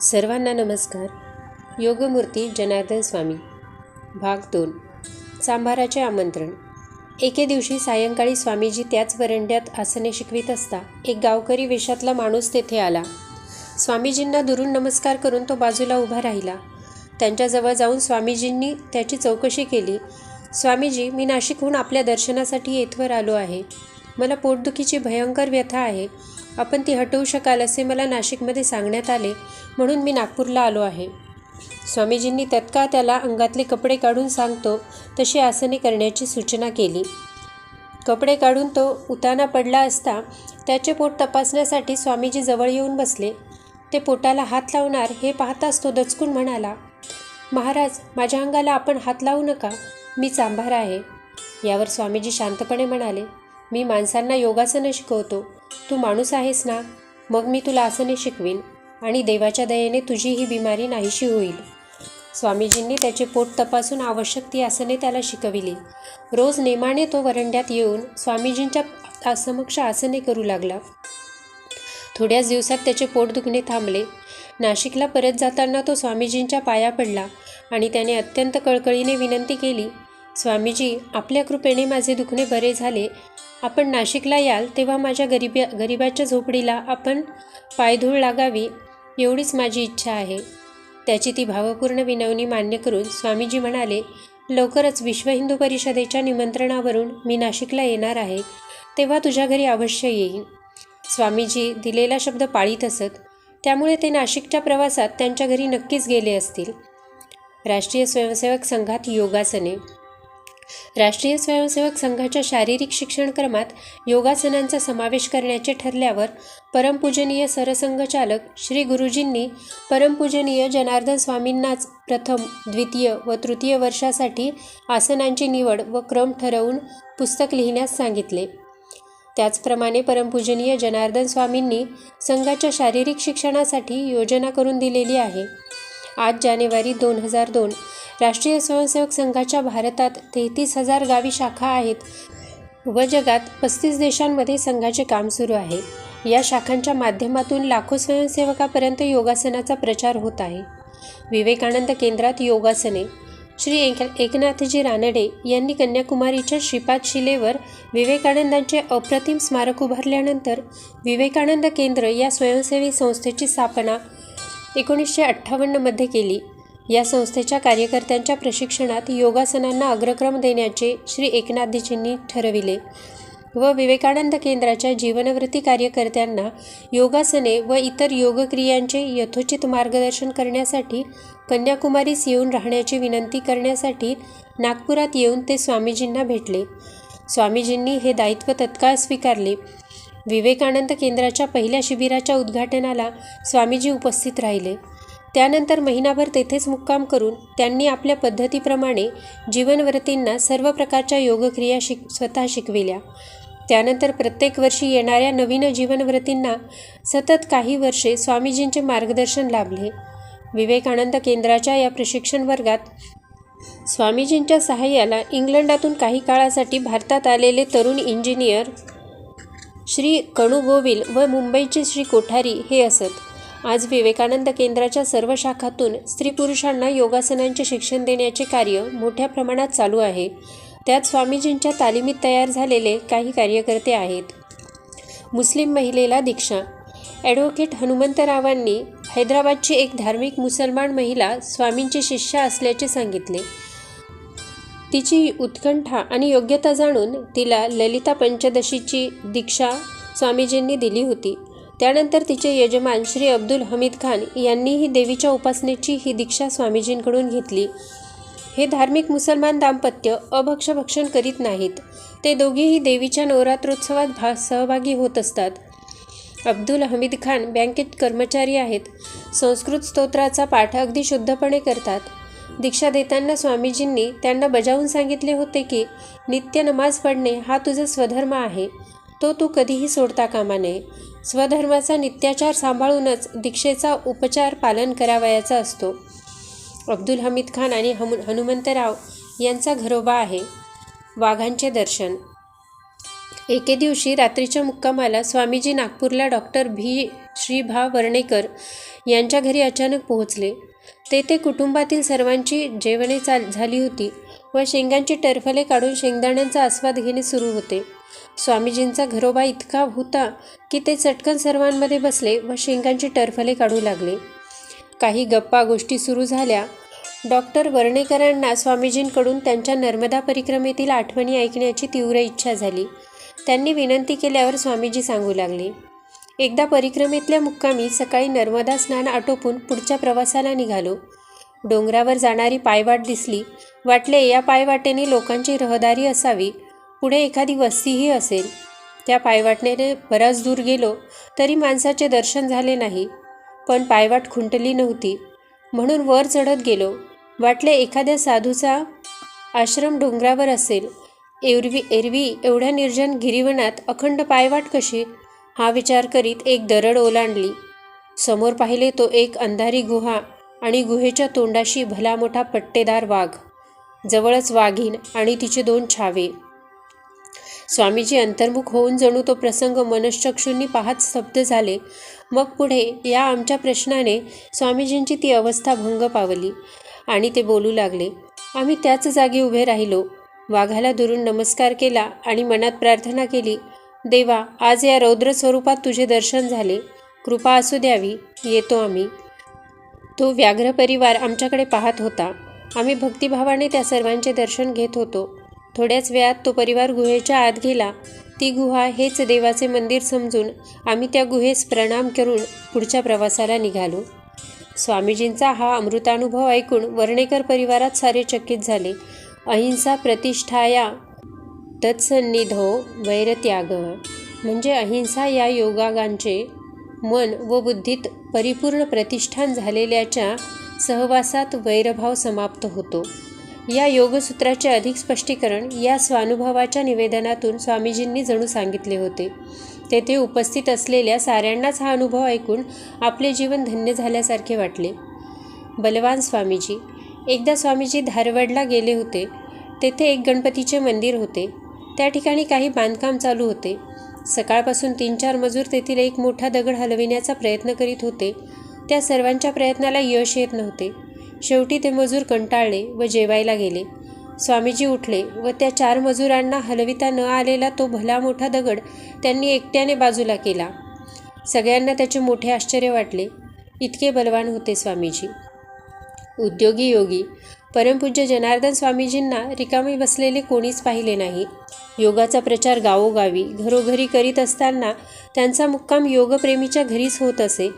सर्वांना नमस्कार. योगमूर्ती जनार्दन स्वामी. भाग दोन. सांभाराचे आमंत्रण. एके दिवशी सायंकाळी स्वामीजी त्याच वरंड्यात आसने शिकवित असता एक गावकरी वेशातला माणूस तेथे आला. स्वामीजींना दुरून नमस्कार करून तो बाजूला उभा राहिला. त्यांच्याजवळ जाऊन स्वामीजींनी त्याची चौकशी केली. स्वामीजी मी नाशिकहून आपल्या दर्शनासाठी येथवर आलो आहे. मला पोटदुखीची भयंकर व्यथा आहे. आपण ती हटवू शकाल असे मला नाशिकमध्ये सांगण्यात आले म्हणून मी नागपूरला आलो आहे. स्वामीजींनी तत्काळ त्याला अंगातले कपडे काढून सांगतो तशी आसने करण्याची सूचना केली. कपडे काढून तो उताना पडला असता त्याचे पोट तपासण्यासाठी स्वामीजी जवळ येऊन बसले. ते पोटाला हात लावणार हे पाहताच तो दचकून म्हणाला महाराज माझ्या अंगाला आपण हात लावू नका मी चांभार आहे. यावर स्वामीजी शांतपणे म्हणाले मी माणसांना योगासनं शिकवतो. तू माणूस आहेस ना? मग मी तुला आसने शिकवीन. आणि देवाच्या दयेने तुझी ही बिमारी नाहीशी होईल. स्वामीजींनी त्याचे पोट तपासून आवश्यक ती आसने त्याला शिकविली. रोज नेमाने तो वरंड्यात येऊन स्वामीजींच्या समक्ष आसने करू लागला. थोड्याच दिवसात त्याचे पोट दुखणे थांबले. नाशिकला परत जाताना तो स्वामीजींच्या पाया पडला आणि त्याने अत्यंत कळकळीने विनंती केली स्वामीजी आपल्या कृपेने माझे दुखणे बरे झाले. आपण नाशिकला याल तेव्हा माझ्या गरिब्या गरिबाच्या झोपडीला आपण पायधूळ लागावी एवढीच माझी इच्छा आहे. त्याची ती भावपूर्ण विनवणी मान्य करून स्वामीजी म्हणाले लवकरच विश्व हिंदू परिषदेच्या निमंत्रणावरून मी नाशिकला येणार आहे तेव्हा तुझ्या घरी अवश्य येईन. स्वामीजी दिलेला शब्द पाळीत असत. त्यामुळे ते नाशिकच्या प्रवासात त्यांच्या घरी नक्कीच गेले असतील. राष्ट्रीय स्वयंसेवक संघात योगासने राष्ट्रीय स्वयंसेवक संघाच्या शारीरिक शिक्षणक्रमात योगासनांचा समावेश करण्याचे ठरल्यावर परमपूजनीय सरसंघचालक श्री गुरुजींनी परमपूजनीय जनार्दन स्वामींनाच प्रथम द्वितीय व तृतीय वर्षासाठी आसनांची निवड व क्रम ठरवून पुस्तक लिहिण्यास सांगितले. त्याचप्रमाणे परमपूजनीय जनार्दन स्वामींनी संघाच्या शारीरिक शिक्षणासाठी योजना करून दिलेली आहे. आठ जानेवारी दोन हजार दोन राष्ट्रीय स्वयंसेवक संघाच्या भारतात तेहतीस हजार गावी शाखा आहेत व जगात पस्तीस देशांमध्ये संघाचे काम सुरू आहे. या शाखांच्या माध्यमातून लाखो स्वयंसेवकापर्यंत योगासनाचा प्रचार होत आहे. विवेकानंद केंद्रात योगासने श्री एक एकनाथजी रानडे यांनी कन्याकुमारीच्या श्रीपाद शिलेवर विवेकानंदांचे अप्रतिम स्मारक उभारल्यानंतर विवेकानंद केंद्र या स्वयंसेवी संस्थेची स्थापना एकोणीसशे अठ्ठावन्नमध्ये केली. या संस्थेच्या कार्यकर्त्यांच्या प्रशिक्षणात योगासनांना अग्रक्रम देण्याचे श्री एकनाथजींनी ठरविले व विवेकानंद केंद्राच्या जीवनवृत्ती कार्यकर्त्यांना योगासने व इतर योगक्रियांचे यथोचित मार्गदर्शन करण्यासाठी कन्याकुमारीस येऊन राहण्याची विनंती करण्यासाठी नागपुरात येऊन ते स्वामीजींना भेटले. स्वामीजींनी हे दायित्व तत्काळ स्वीकारले. विवेकानंद केंद्राच्या पहिल्या शिबिराच्या उद्घाटनाला स्वामीजी उपस्थित राहिले. त्यानंतर महिनाभर तेथेच मुक्काम करून त्यांनी आपल्या पद्धतीप्रमाणे जीवनव्रतींना सर्व प्रकारच्या योगक्रिया शिक स्वतः शिकविल्या. त्यानंतर प्रत्येक वर्षी येणाऱ्या नवीन जीवनव्रतींना सतत काही वर्षे स्वामीजींचे मार्गदर्शन लाभले. विवेकानंद केंद्राच्या या प्रशिक्षण वर्गात स्वामीजींच्या सहाय्याला इंग्लंडातून काही काळासाठी भारतात आलेले तरुण इंजिनियर श्री कणू गोविल व मुंबईचे श्री कोठारी हे असत. आज विवेकानंद केंद्राच्या सर्व शाखातून स्त्री पुरुषांना योगासनांचे शिक्षण देण्याचे कार्य मोठ्या प्रमाणात चालू आहे. त्यात स्वामीजींच्या तालिमीत तयार झालेले काही कार्यकर्ते आहेत. मुस्लिम महिलेला दीक्षा. ॲडव्होकेट हनुमंतरावांनी हैदराबादची एक धार्मिक मुसलमान महिला स्वामींची शिष्या असल्याचे सांगितले. तिची उत्कंठा आणि योग्यता जाणून तिला ललिता पंचदशीची दीक्षा स्वामीजींनी दिली होती. त्यानंतर तिचे यजमान श्री अब्दुल हमीद खान यांनीही देवीच्या उपासनेची ही दीक्षा स्वामीजींकडून घेतली. हे धार्मिक मुसलमान दाम्पत्य अभक्षभक्षण करीत नाहीत. ते दोघेही देवीच्या नवरात्रोत्सवात भा सहभागी होत असतात. अब्दुल हमीद खान बँकेत कर्मचारी आहेत. संस्कृत स्तोत्राचा पाठ अगदी शुद्धपणे करतात. दीक्षा देताना स्वामीजींनी त्यांना बजावून सांगितले होते की नित्य नमाज पडणे हा तुझा स्वधर्म आहे. तो तू कधीही सोडता कामा नये. स्वधर्माचा नित्याचार सांभाळूनच दीक्षेचा उपचार पालन करावयाचा असतो. अब्दुल हमीद खान आणि हम हनुमंतराव यांचा घरोबा आहे. वाघांचे दर्शन. एके दिवशी रात्रीच्या मुक्कामाला स्वामीजी नागपूरला डॉक्टर भी श्री भा वर्णेकर यांच्या घरी अचानक पोहोचले. तेथे कुटुंबातील सर्वांची जेवणे चाल झाली होती व शेंगांची टरफले काढून शेंगदाण्यांचा आस्वाद घेणे सुरू होते. स्वामीजींचा घरोबा इतका होता की ते चटकन सर्वांमध्ये बसले व शेंगांची टरफले काढू लागले. काही गप्पा गोष्टी सुरू झाल्या. डॉक्टर वर्णेकरांना स्वामीजींकडून त्यांच्या नर्मदा परिक्रमेतील आठवणी ऐकण्याची तीव्र इच्छा झाली. त्यांनी विनंती केल्यावर स्वामीजी सांगू लागले एकदा परिक्रमेतल्या मुक्कामी सकाळी नर्मदा स्नान आटोपून पुढच्या प्रवासाला निघालो. डोंगरावर जाणारी पायवाट दिसली. वाटले या पायवाटेने लोकांची रहदारी असावी. पुढे एखादी वस्तीही असेल. त्या पायवाटनेने बराच दूर गेलो तरी माणसाचे दर्शन झाले नाही. पण पायवाट खुंटली नव्हती. म्हणून वर चढत गेलो. वाटले एखाद्या साधूचा आश्रम डोंगरावर असेल. एरवी एरवी एवढ्या निर्जन गिरीवनात अखंड पायवाट कशी? हा विचार करीत एक दरड ओलांडली. समोर पाहिले तो एक अंधारी गुहा आणि गुहेच्या तोंडाशी भला मोठा पट्टेदार वाघ. जवळच वाघीण आणि तिचे दोन छावे. स्वामीजी अंतर्मुख होऊन जणू तो प्रसंग मनश्चक्षूंनी पाहत स्तब्ध झाले. मग पुढे या आमच्या प्रश्नाने स्वामीजींची ती अवस्था भंग पावली आणि ते बोलू लागले आम्ही त्याच जागी उभे राहिलो. वाघाला दुरून नमस्कार केला आणि मनात प्रार्थना केली देवा आज या रौद्र स्वरूपात तुझे दर्शन झाले. कृपा असू द्यावी. येतो आम्ही. तो व्याघ्र परिवार आमच्याकडे पाहत होता. आम्ही भक्तिभावाने त्या सर्वांचे दर्शन घेत होतो. थोड्याच वेळात तो परिवार गुहेच्या आत गेला. ती गुहा हेच देवाचे मंदिर समजून आम्ही त्या गुहेस प्रणाम करून पुढच्या प्रवासाला निघालो. स्वामीजींचा हा अमृतानुभव ऐकून वर्णेकर परिवारात सारे चकित झाले. अहिंसा प्रतिष्ठाया तत्सन्निधो वैरत्याग. म्हणजे अहिंसा या योगागांचे मन व बुद्धीत परिपूर्ण प्रतिष्ठान झालेल्याच्या सहवासात वैरभाव समाप्त होतो. या योगसूत्राचे अधिक स्पष्टीकरण या स्वानुभवाच्या निवेदनातून स्वामीजींनी जणू सांगितले होते. तेथे उपस्थित असलेल्या साऱ्यांनाच हा अनुभव ऐकून आपले जीवन धन्य झाल्यासारखे वाटले. बलवान स्वामीजी एकदा स्वामीजी धारवडला गेले होते. तेथे एक गणपतीचे मंदिर होते. त्या ठिकाणी काही बांधकाम चालू होते. सकाळपासून तीन चार मजूर तेथील एक मोठा दगड हलविण्याचा प्रयत्न करीत होते. त्या सर्वांच्या प्रयत्नाला यश येत नव्हते. शेवटी ते मजूर कंटाळले व जेवायला गेले. स्वामीजी उठले व त्या चार मजुरांना हलविता न आलेला तो भला मोठा दगड त्यांनी एकट्याने बाजूला केला. सगळ्यांना त्याचे मोठे आश्चर्य वाटले. इतके बलवान होते स्वामीजी. उद्योगी योगी परमपूज्य जनार्दन स्वामीजींना रिकामी बसलेले कोणीच पाहिले नाही. योगाचा प्रचार गावोगावी घरोघरी करीत असताना त्यांचा मुक्काम योगप्रेमीच्या घरीच होत असे.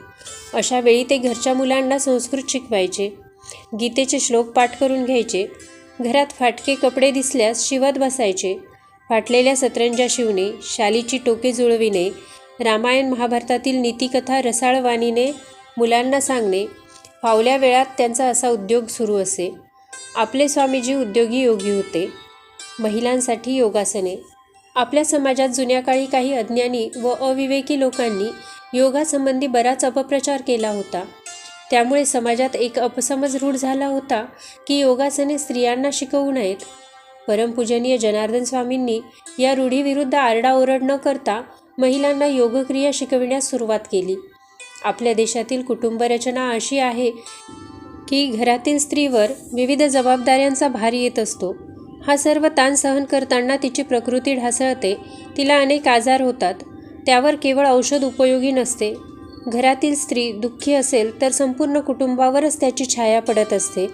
अशा वेळी ते घरच्या मुलांना संस्कृत शिकवायचे. गीतेचे श्लोक पाठ करून घ्यायचे. घरात फाटके कपडे दिसल्यास शिवत बसायचे. फाटलेल्या सतरंजा शिवणे शालीची टोके जुळविणे रामायण महाभारतातील नीतिकथा रसाळ वाणीने मुलांना सांगणे फावल्या वेळात त्यांचा असा उद्योग सुरू असे. आपले स्वामीजी उद्योगी योगी होते. महिलांसाठी योगासने. आपल्या समाजात जुन्या काळी काही अज्ञानी व अविवेकी लोकांनी योगासंबंधी बराच अपप्रचार केला होता. त्यामुळे समाजात एक अपसमज रूढ झाला होता की योगासने स्त्रियांना शिकवू नयेत. परमपूजनीय जनार्दन स्वामींनी या रूढीविरुद्ध आरडाओरड न करता महिलांना योगक्रिया शिकविण्यास सुरुवात केली. आपल्या देशातील कुटुंबरचना अशी आहे की घरातील स्त्रीवर विविध जबाबदाऱ्यांचा भार येत असतो. हा सर्व ताण सहन करताना तिची प्रकृती ढासळते तिला अनेक आजार होतात त्यावर केवळ औषध उपयोगी नसते. घरातील स्त्री दुःखी असेल तर संपूर्ण कुटुंबावरच त्याची छाया पडत असते.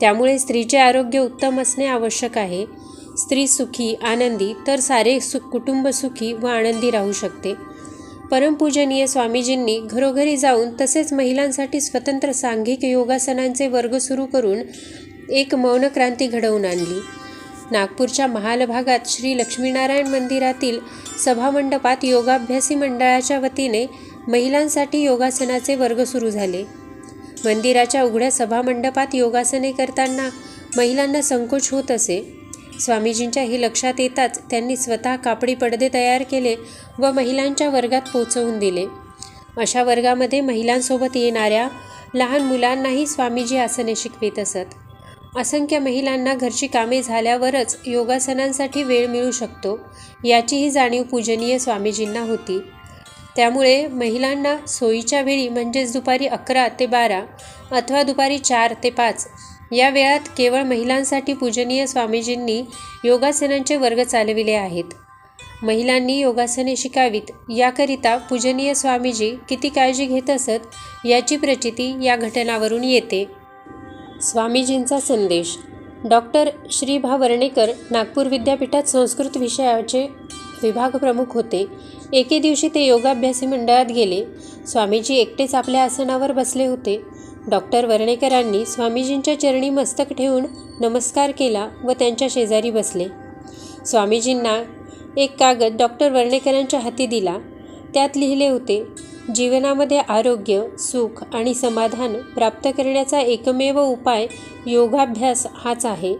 त्यामुळे स्त्रीचे आरोग्य उत्तम असणे आवश्यक आहे. स्त्री सुखी आनंदी तर सारे सु कुटुंब सुखी व आनंदी राहू शकते. परमपूजनीय स्वामीजींनी घरोघरी जाऊन तसेच महिलांसाठी स्वतंत्र सांघिक योगासनांचे वर्ग सुरू करून एक मौनक्रांती घडवून आणली. नागपूरच्या महाल भागात श्री लक्ष्मीनारायण मंदिरातील सभामंडपात योगाभ्यासी मंडळाच्या वतीने महिलांसाठी योगासनाचे वर्ग सुरू झाले. मंदिराच्या उघड्या सभामंडपात योगासने करताना महिलांना संकोच होत असे. स्वामीजींच्या हे लक्षात येताच त्यांनी स्वतः कापडी पडदे तयार केले व महिलांच्या वर्गात पोचवून दिले. अशा वर्गामध्ये महिलांसोबत येणाऱ्या लहान मुलांनाही स्वामीजी आसने शिकवित असत. असंख्य महिलांना घरची कामे झाल्यावरच योगासनांसाठी वेळ मिळू शकतो याचीही जाणीव पूजनीय स्वामीजींना होती. त्यामुळे महिलांना सोयीच्या वेळी म्हणजेच दुपारी अकरा ते बारा अथवा दुपारी चार ते पाच या वेळात केवळ महिलांसाठी पूजनीय स्वामीजींनी योगासनांचे वर्ग चालविले आहेत. महिलांनी योगासने शिकावीत याकरिता पूजनीय स्वामीजी किती काळजी घेत असत याची प्रचिती या घटनावरून येते. स्वामीजींचा संदेश डॉक्टर श्री भा वर्णेकर नागपूर विद्यापीठात संस्कृत विषयाचे विभाग प्रमुख होते. एके दिवशी ते योगाभ्यासी मंडळात गेले. स्वामीजी एकटेच आपल्या आसनावर बसले होते. डॉक्टर वर्णेकरांनी स्वामीजींच्या चरणी मस्तक ठेवून नमस्कार केला व त्यांच्या शेजारी बसले. स्वामीजींना एक कागद डॉक्टर वर्णेकरांच्या हाती दिला. त्यात लिहिले होते जीवनामध्ये आरोग्य सुख आणि समाधान प्राप्त करण्याचा एकमेव उपाय योगाभ्यास हाच आहे.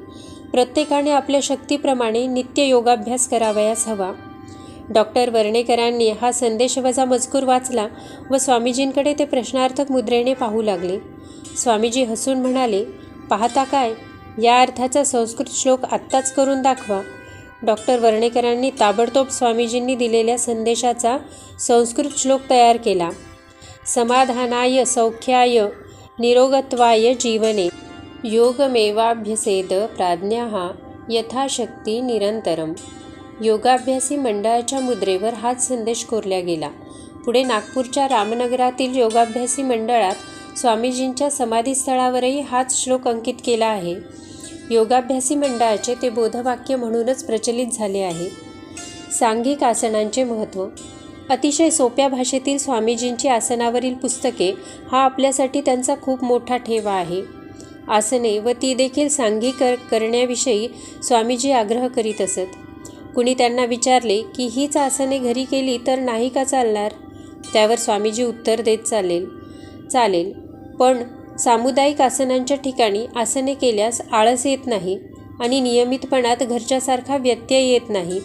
प्रत्येकाने आपल्या शक्तीप्रमाणे नित्य योगाभ्यास करावयास हवा. डॉक्टर वर्णेकरांनी हा संदेशवजा मजकूर वाचला व स्वामीजींकडे ते प्रश्नार्थक मुद्रेने पाहू लागले. स्वामीजी हसून म्हणाले पाहता काय? या अर्थाचा संस्कृत श्लोक आत्ताच करून दाखवा. डॉक्टर वर्णेकरांनी ताबडतोब स्वामीजींनी दिलेल्या संदेशाचा संस्कृत श्लोक तयार केला. समाधानाय सौख्याय निरोगत्वाय जीवने योगमेवाभ्यसेद प्राज्ञा यथाशक्ती निरंतरम योगाभ्यासी मंडळाच्या मुद्रेवर हाच संदेश कोरला गेला. पुढे नागपूरच्या रामनगरातील योगाभ्यासी मंडळात स्वामीजींच्या समाधीस्थळावरही हाच श्लोक अंकित केला आहे. योगाभ्यासी मंडळाचे ते बोधवाक्य म्हणूनच प्रचलित झाले आहे. सांघिक आसनांचे महत्त्व. अतिशय सोप्या भाषेतील स्वामीजींची आसनावरील पुस्तके हा आपल्यासाठी त्यांचा खूप मोठा ठेवा आहे. आसने व ती देखील सांघिक कर करण्याविषयी स्वामीजी आग्रह करीत असत. कुणी त्यांना विचारले की हीच आसने घरी केली तर नाही का चालणार? त्यावर स्वामीजी उत्तर देत चालेल. चालेल. पण सामुदायिक आसनांच्या ठिकाणी आसने केल्यास आळस येत नाही आणि नियमितपणात घरच्यासारखा व्यत्यय येत नाही.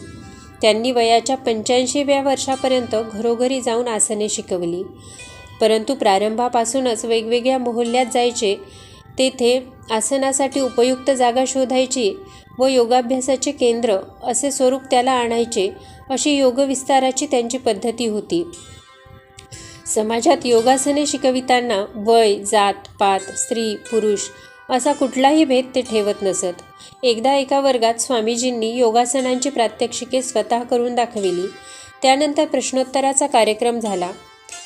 त्यांनी वयाच्या पंच्याऐंशीव्या वर्षापर्यंत घरोघरी जाऊन आसने शिकवली. परंतु प्रारंभापासूनच वेगवेगळ्या मोहल्ल्यात जायचे तेथे आसनासाठी उपयुक्त जागा शोधायची व योगाभ्यासाचे केंद्र असे स्वरूप त्याला आणायचे अशी योगविस्ताराची त्यांची पद्धती होती. समाजात योगासने शिकविताना वय जात पात स्त्री पुरुष असा कुठलाही भेद ते ठेवत नसत. एकदा एका वर्गात स्वामीजींनी योगासनांची प्रात्यक्षिके स्वतः करून दाखविली. त्यानंतर प्रश्नोत्तराचा कार्यक्रम झाला.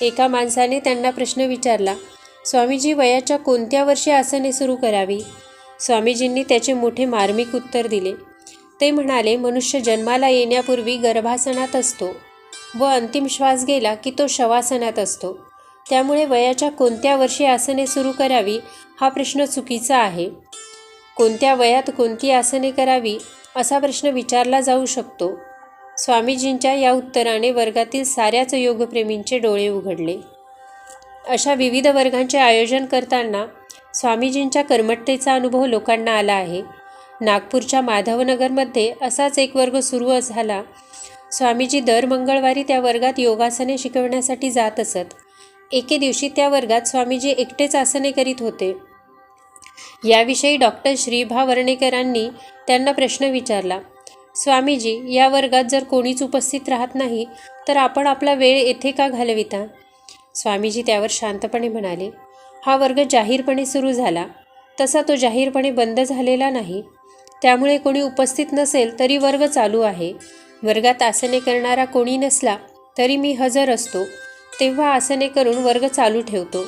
एका माणसाने त्यांना प्रश्न विचारला स्वामीजी वयाच्या कोणत्या वर्षी आसने सुरू करावी? स्वामीजींनी त्याचे मोठे मार्मिक उत्तर दिले. ते म्हणाले मनुष्य जन्माला येण्यापूर्वी गर्भासनात असतो व अंतिम श्वास गेला की तो शवासनात असतो. त्यामुळे वयाच्या कोणत्या वर्षी आसने सुरू करावी हा प्रश्न चुकीचा आहे. कोणत्या वयात कोणती आसने करावी असा प्रश्न विचारला जाऊ शकतो. स्वामीजींच्या या उत्तराने वर्गातील साऱ्याच योगप्रेमींचे डोळे उघडले. अशा विविध वर्गांचे आयोजन करताना स्वामीजींच्या कर्मठतेचा अनुभव लोकांना आला आहे. नागपूरच्या माधवनगरमध्ये असाच एक वर्ग सुरू झाला. स्वामीजी दर मंगळवारी त्या वर्गात योगासने शिकवण्यासाठी जात असत. एके दिवशी त्या वर्गात स्वामीजी एकटेच आसने करीत होते. याविषयी डॉक्टर श्रीभा वर्णेकरांनी त्यांना प्रश्न विचारला. स्वामीजी या वर्गात जर कोणीच उपस्थित राहत नाही तर आपण आपला वेळ येथे का घालविता? स्वामीजी त्यावर शांतपणे म्हणाले हा वर्ग जाहीरपणे सुरू झाला. तसा तो जाहीरपणे बंद झालेला नाही. त्यामुळे कोणी उपस्थित नसेल तरी वर्ग चालू आहे. वर्गात आसने करणारा कोणी नसला तरी मी हजर असतो. तेव्हा आसने करून वर्ग चालू ठेवतो.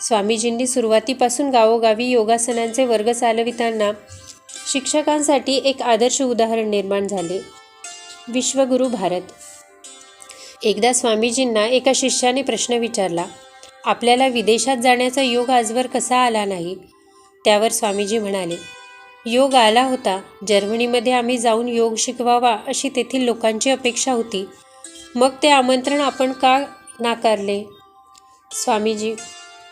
स्वामीजींनी सुरुवातीपासून गावोगावी योगासनांचे वर्ग चालविताना शिक्षकांसाठी एक आदर्श उदाहरण निर्माण झाले. विश्वगुरु भारत. एकदा स्वामीजींना एका शिष्याने प्रश्न विचारला आपल्याला विदेशात जाण्याचा योग आजवर कसा आला नाही? त्यावर स्वामीजी म्हणाले योग आला होता. जर्मनीमध्ये आम्ही जाऊन योग शिकवावा अशी तेथील लोकांची अपेक्षा होती. मग ते आमंत्रण आपण का नाकारले? स्वामीजी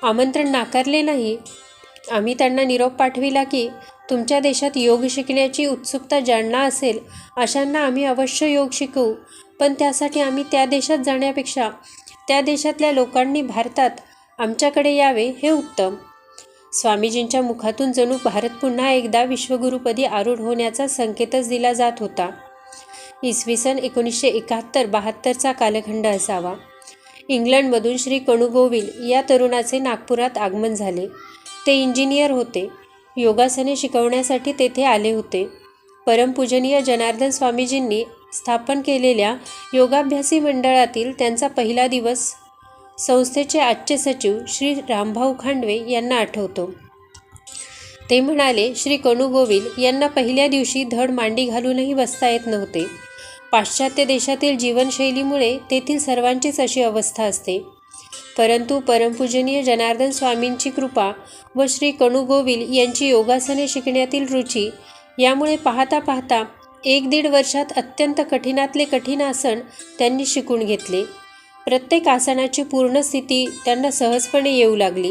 आमंत्रण नाकारले नाही. आम्ही त्यांना निरोप पाठविला की तुमच्या देशात योग शिकण्याची उत्सुकता ज्यांना असेल अशांना आम्ही अवश्य योग शिकवू. पण त्यासाठी आम्ही त्या देशात जाण्यापेक्षा त्या देशातल्या लोकांनी भारतात आमच्याकडे यावे हे उत्तम. स्वामीजींच्या मुखातून जणू भारत पुन्हा एकदा विश्वगुरुपदी आरूढ होण्याचा संकेतच दिला जात होता. इसवी सन एकोणीसशे एकाहत्तर बहात्तरचा कालखंड असावा. इंग्लंडमधून श्री कणुगोविल या तरुणाचे नागपुरात आगमन झाले. ते इंजिनियर होते. योगासने शिकवण्यासाठी तेथे आले होते. परमपूजनीय जनार्दन स्वामीजींनी स्थापन केलेल्या योगाभ्यासी मंडळातील त्यांचा पहिला दिवस संस्थेचे आजचे सचिव श्री रामभाऊ खांडवे यांना आठवतो. ते म्हणाले श्री कणुगोविल यांना पहिल्या दिवशी धड मांडी घालूनही बसता येत नव्हते. पाश्चात्य देशातील जीवनशैलीमुळे तेथील सर्वांचीच अशी अवस्था असते. परंतु परमपूजनीय जनार्दन स्वामींची कृपा व श्री कणुगोविल यांची योगासने शिकण्यातील रुची यामुळे पाहता पाहता एक दीड वर्षात अत्यंत कठीणातले कठीण आसन त्यांनी शिकून घेतले. प्रत्येक आसनाची पूर्ण स्थिती त्यांना सहजपणे येऊ लागली.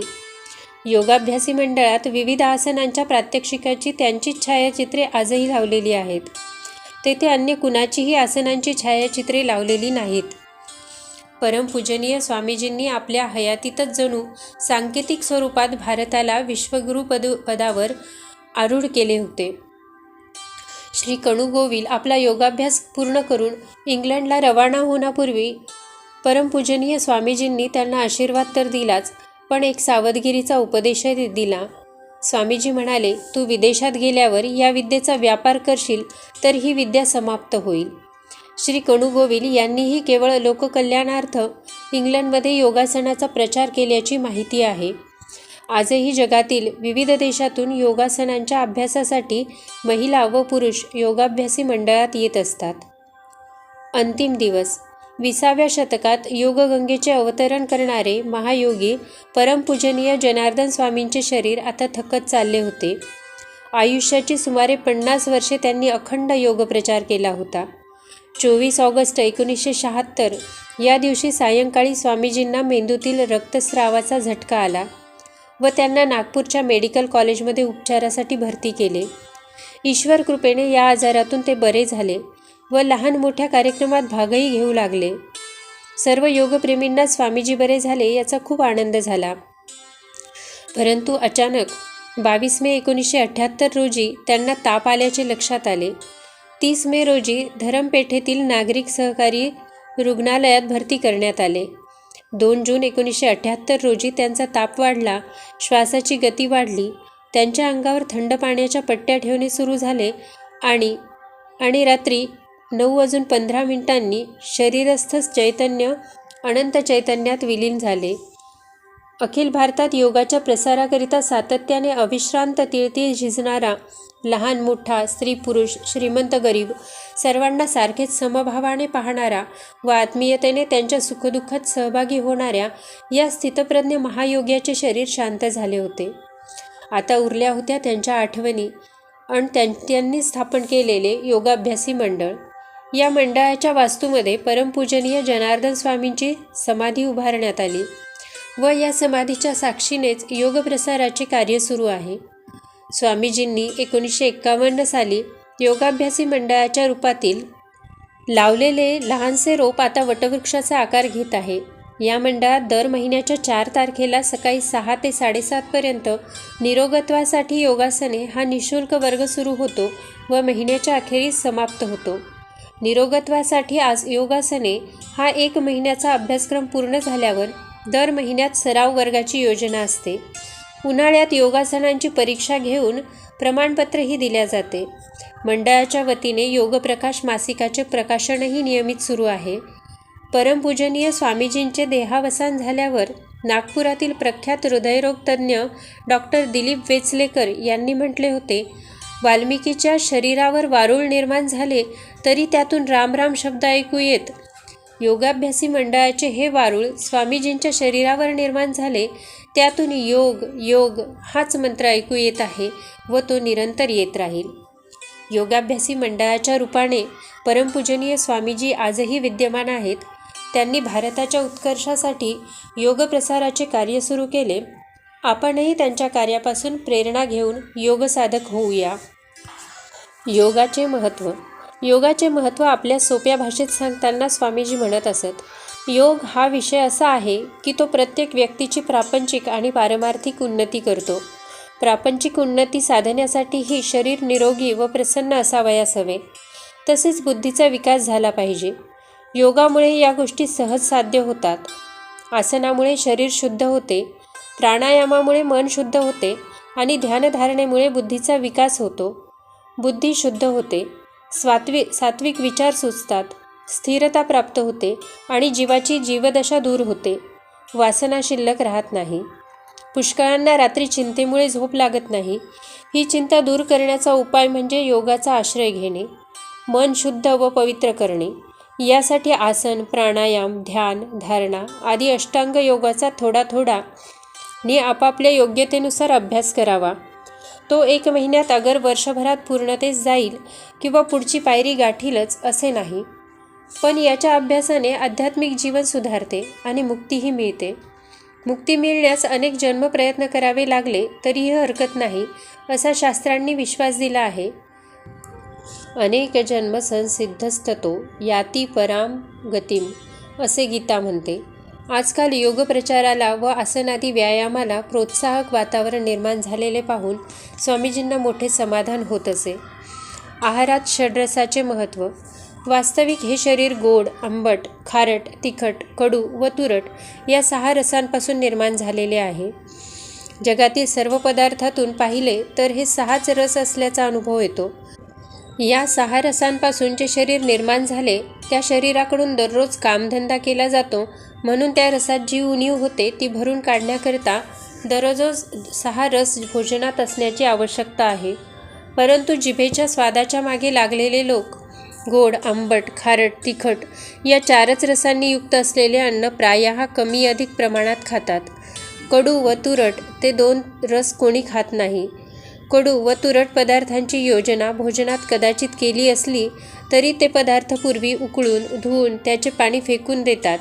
योगाभ्यासी मंडळात विविध आसनांच्या प्रात्यक्षिकाची त्यांचीच छायाचित्रे आजही लावलेली आहेत. तेथे अन्य कुणाचीही आसनांची छायाचित्रे लावलेली नाहीत. परमपूजनीय स्वामीजींनी आपल्या हयातीतच जणू सांकेतिक स्वरूपात भारताला विश्वगुरु पद पदावर आरूढ केले होते. श्री कणुगोविल आपला योगाभ्यास पूर्ण करून इंग्लंडला रवाना होण्यापूर्वी परमपूजनीय स्वामीजींनी त्यांना आशीर्वाद तर दिलाच पण एक सावधगिरीचा उपदेशही दिला. स्वामीजी म्हणाले तू विदेशात गेल्यावर या विद्येचा व्यापार करशील तर ही विद्या समाप्त होईल. श्री कणुगोविल यांनीही केवळ लोककल्याणार्थ इंग्लंडमध्ये योगासनाचा प्रचार केल्याची माहिती आहे. आजही जगातील विविध देशातून योगासनांच्या अभ्यासासाठी महिला व पुरुष योगाभ्यासी मंडळात येत असतात. अंतिम दिवस. विसाव्या शतकात योगगंगेचे अवतरण करणारे महायोगी परमपूजनीय जनार्दन स्वामींचे शरीर आता थकत चालले होते. आयुष्याची सुमारे पन्नास वर्षे त्यांनी अखंड योगप्रचार केला होता. चोवीस ऑगस्ट एकोणीसशे शहात्तर या दिवशी सायंकाळी स्वामीजींना मेंदूतील रक्तस्रावाचा झटका आला. व त्यांना नागपूरच्या मेडिकल कॉलेजमध्ये उपचारासाठी भरती केले. ईश्वर कृपेने या आजारातून ते बरे झाले व लहान मोठ्या कार्यक्रमात भागही घेऊ लागले. सर्व योगप्रेमींना स्वामीजी बरे झाले याचा खूप आनंद झाला. परंतु अचानक बावीस मे एकोणीसशे अठ्ठ्याहत्तर रोजी त्यांना ताप आल्याचे लक्षात आले. तीस मे रोजी धरमपेठेतील नागरिक सहकारी रुग्णालयात भरती करण्यात आले. दोन जून एकोणीसशे अठ्ठ्याहत्तर रोजी त्यांचा ताप वाढला श्वासाची गती वाढली त्यांच्या अंगावर थंड पाण्याच्या पट्ट्या ठेवणे सुरू झाले आणि आणि रात्री नऊ वाजून पंधरा मिनिटांनी शरीरस्थ चैतन्य अनंत चैतन्यात विलीन झाले. अखिल भारतात योगाच्या प्रसाराकरिता सातत्याने अविश्रांत तिळतीळ झिजणारा लहान मोठा स्त्री पुरुष श्रीमंत गरीब सर्वांना सारखेच समभावाने पाहणारा व आत्मीयतेने त्यांच्या सुखदुःखात सहभागी होणाऱ्या या स्थितप्रज्ञ महायोग्याचे शरीर शांत झाले होते. आता उरल्या होत्या त्यांच्या आठवणी आणि त्यां त्यांनी स्थापन केलेले योगाभ्यासी मंडळ. या मंडळाच्या वास्तूमध्ये परमपूजनीय जनार्दन स्वामींची समाधी उभारण्यात आली. व या समाधीच्या साक्षीनेच योगप्रसाराचे कार्य सुरू आहे. स्वामीजींनी एकोणीसशे एक्कावन्न साली योगाभ्यासी मंडळाच्या रूपातील लावलेले लहानसे रोप आता वटवृक्षाचा आकार घेत आहे. या मंडळात दर महिन्याच्या चार तारखेला सकाळी सहा ते साडेसातपर्यंत निरोगत्वासाठी योगासने हा निशुल्क वर्ग सुरू होतो व महिन्याच्या अखेरीस समाप्त होतो. निरोगत्वासाठी आज योगासने हा एक महिन्याचा अभ्यासक्रम पूर्ण झाल्यावर दर महिन्यात सराव वर्गाची योजना असते. उन्हाळ्यात योगासनांची परीक्षा घेऊन प्रमाणपत्रही दिल्या जाते. मंडळाच्या वतीने योगप्रकाश मासिकाचे प्रकाशनही नियमित सुरू आहे. परमपूजनीय स्वामीजींचे देहावसान झाल्यावर नागपुरातील प्रख्यात हृदयरोगतज्ञ डॉक्टर दिलीप वेचलेकर यांनी म्हटले होते वाल्मिकीच्या शरीरावर वारूळ निर्माण झाले तरी त्यातून रामराम शब्द ऐकू येत. योगाभ्यासी मंडळाचे हे वारूळ स्वामीजींच्या शरीरावर निर्माण झाले त्यातून योग योग हाच मंत्र ऐकू येत आहे व तो निरंतर येत राहील. योगाभ्यासी मंडळाच्या रूपाने परमपूजनीय स्वामीजी आजही विद्यमान आहेत. त्यांनी भारताच्या उत्कर्षासाठी योगप्रसाराचे कार्य सुरू केले. आपणही त्यांच्या कार्यापासून प्रेरणा घेऊन योगसाधक होऊया. योगाचे महत्त्व योगाचे महत्त्व आपल्या सोप्या भाषेत सांगताना स्वामीजी म्हणत असत योग हा विषय असा आहे की तो प्रत्येक व्यक्तीची प्रापंचिक आणि पारमार्थिक उन्नती करतो. प्रापंचिक उन्नती साधण्यासाठीही शरीर निरोगी व प्रसन्न असावयास हवे. तसेच बुद्धीचा विकास झाला पाहिजे. योगामुळे या गोष्टी सहज साध्य होतात. आसनामुळे शरीर शुद्ध होते. प्राणायामामुळे मन शुद्ध होते आणि ध्यानधारणेमुळे बुद्धीचा विकास होतो. बुद्धी शुद्ध होते. स्वात्वी सात्विक विचार सुचतात. स्थिरता प्राप्त होते आणि जीवाची जीवदशा दूर होते. वासना शिल्लक राहत नाही. पुष्कळांना रात्री चिंतेमुळे झोप लागत नाही. ही चिंता दूर करण्याचा उपाय म्हणजे योगाचा आश्रय घेणे मन शुद्ध व पवित्र करणे. यासाठी आसन प्राणायाम ध्यान धारणा आदी अष्टांग योगाचा थोडा थोडा नि आपापल्या योग्यतेनुसार अभ्यास करावा. तो एक महिन्यात अगर वर्षभरात पूर्णतेस जाईल किंवा पुढची पायरी गाठीलच असे नाही. पण याच्या अभ्यासाने आध्यात्मिक जीवन सुधारते आणि मुक्तीही मिळते. मुक्ती मिळण्यास अनेक जन्म प्रयत्न करावे लागले तरीही हरकत नाही असा शास्त्रांनी विश्वास दिला आहे. अनेक जन्म संसिद्धस्ततो याती पराम गतिम असे गीता म्हणते. आजकाल योग प्रचाराला व आसनादी व्यायामाला प्रोत्साहक वातावरण निर्माण झालेले पाहून स्वामीजींना मोठे समाधान होत असे. आहारात षड्रसाचे महत्त्व. वास्तविक हे शरीर गोड आंबट खारट तिखट कडू व तुरट या सहा रसांपासून निर्माण झालेले आहे. जगातील सर्व पदार्थातून पाहिले तर हे सहाच रस असल्याचा अनुभव येतो. या सहा रसांपासून जे शरीर निर्माण झाले त्या शरीराकडून दररोज कामधंदा केला जातो म्हणून त्या रसात जी उणीव होते ती भरून काढण्याकरिता दररोज सहा रस भोजनात असण्याची आवश्यकता आहे. परंतु जिभेच्या स्वादाच्या मागे लागलेले लोक गोड आंबट खारट तिखट या चारच रसांनी युक्त असलेले अन्न प्रायः कमी अधिक प्रमाणात खातात. कडू व तुरट ते दोन रस कोणी खात नाही. कडू व तुरट पदार्थांची योजना भोजनात कदाचित केली असली तरी ते पदार्थ पूर्वी उकळून धुवून त्याचे पाणी फेकून देतात.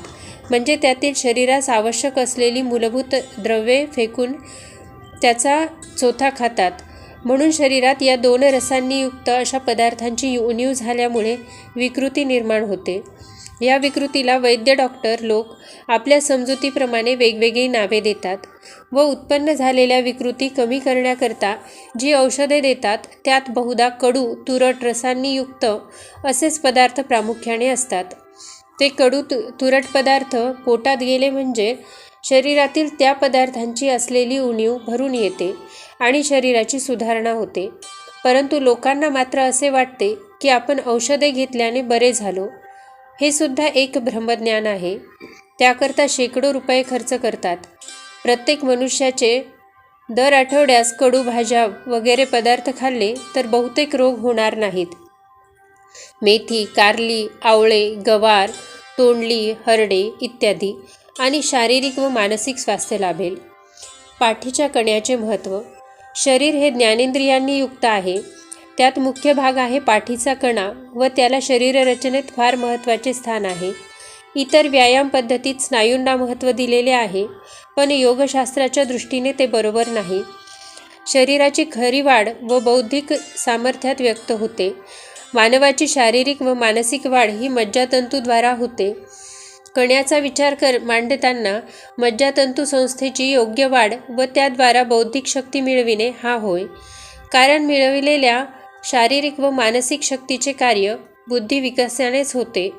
म्हणजे त्यातील शरीरास आवश्यक असलेली मूलभूत द्रव्ये फेकून त्याचा चोथा खातात. म्हणून शरीरात या दोन रसांनी युक्त अशा पदार्थांची उणीव झाल्यामुळे विकृती निर्माण होते. या विकृतीला वैद्य डॉक्टर लोक आपल्या समजुतीप्रमाणे वेगवेगळी नावे देतात व उत्पन्न झालेल्या विकृती कमी करण्याकरता जी औषधे देतात त्यात बहुधा कडू तुरट रसांनी युक्त असेच पदार्थ प्रामुख्याने असतात. ते कडू तु तुरट पदार्थ पोटात गेले म्हणजे शरीरातील त्या पदार्थांची असलेली उणीव भरून येते आणि शरीराची सुधारणा होते. परंतु लोकांना मात्र असे वाटते की आपण औषधे घेतल्याने बरे झालो. हे सुद्धा एक ब्रह्मज्ञान आहे. त्याकरता शेकडो रुपये खर्च करतात. प्रत्येक मनुष्याचे दर आठवड्यास कडू भाज्या वगैरे पदार्थ खाल्ले तर बहुतेक रोग होणार नाहीत. मेथी कारली आवळे गवार तोंडली हरडे इत्यादी आणि शारीरिक व मानसिक स्वास्थ्य लाभेल. पाठीच्या कण्याचे महत्त्व शरीर हे ज्ञानेंद्रियांनी युक्त आहे. त्यात मुख्य भाग आहे पाठीचा कणा व त्याला शरीररचनेत फार महत्त्वाचे स्थान आहे. इतर व्यायाम पद्धतीत स्नायूंना महत्त्व दिलेले आहे पण योगशास्त्राच्या दृष्टीने ते बरोबर नाही. शरीराची खरी वाढ व बौद्धिक सामर्थ्यात व्यक्त होते. मानवाची शारीरिक व मानसिक वाढ ही मज्जातंतूद्वारा होते. कण्याचा विचार कर मांडताना मज्जातंतू संस्थेची योग्य वाढ व त्याद्वारा बौद्धिक शक्ती मिळविणे हा होय. कारण मिळविलेल्या शारीरिक व मानसिक शक्तीचे कार्य बुद्धी विकसनानेच होते.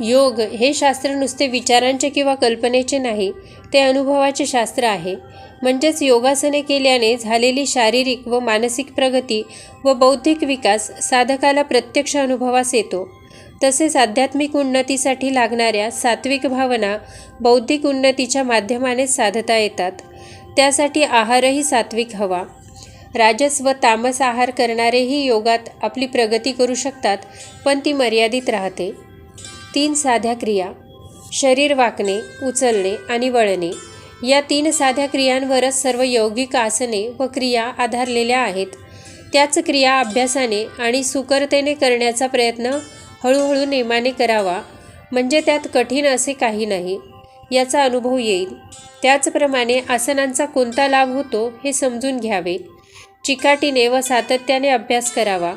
योग हे शास्त्र नुसते विचारांचे किंवा कल्पनेचे नाही ते अनुभवाचे शास्त्र आहे. म्हणजेच योगासने केल्याने झालेली शारीरिक व मानसिक प्रगती व बौद्धिक विकास साधकाला प्रत्यक्ष अनुभवास येतो. तसेच आध्यात्मिक उन्नतीसाठी लागणाऱ्या सात्विक भावना बौद्धिक उन्नतीच्या माध्यमाने साधता येतात. त्यासाठी आहारही सात्विक हवा. राजस व तामस आहार करणारेही योगात आपली प्रगती करू शकतात पण ती मर्यादित राहते. तीन साध्या क्रिया. शरीर वाकणे उचलणे आणि वळणे. या तीन साध्या क्रियांवरच सर्व यौगिक आसने व क्रिया आधारलेल्या आहेत. त्याच क्रिया अभ्यासाने आणि सुकरतेने करण्याचा प्रयत्न हळूहळू नेमाने करावा म्हणजे त्यात कठीण असे काही नाही याचा अनुभव येईल. त्याचप्रमाणे आसनांचा कोणता लाभ होतो हे समजून घ्यावे. चिकाटीने व सातत्याने अभ्यास करावा.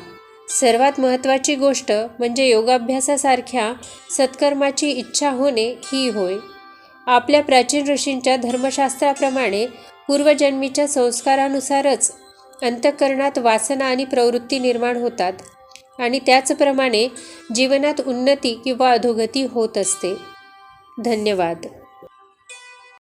सर्वात महत्त्वाची गोष्ट म्हणजे योगाभ्यासासारख्या सत्कर्माची इच्छा होणे ही होय. आपल्या प्राचीन ऋषींच्या धर्मशास्त्राप्रमाणे पूर्वजन्मीच्या संस्कारानुसारच अंतःकरणात वासना आणि प्रवृत्ती निर्माण होतात आणि त्याचप्रमाणे जीवनात उन्नती किंवा अधोगती होत असते. धन्यवाद.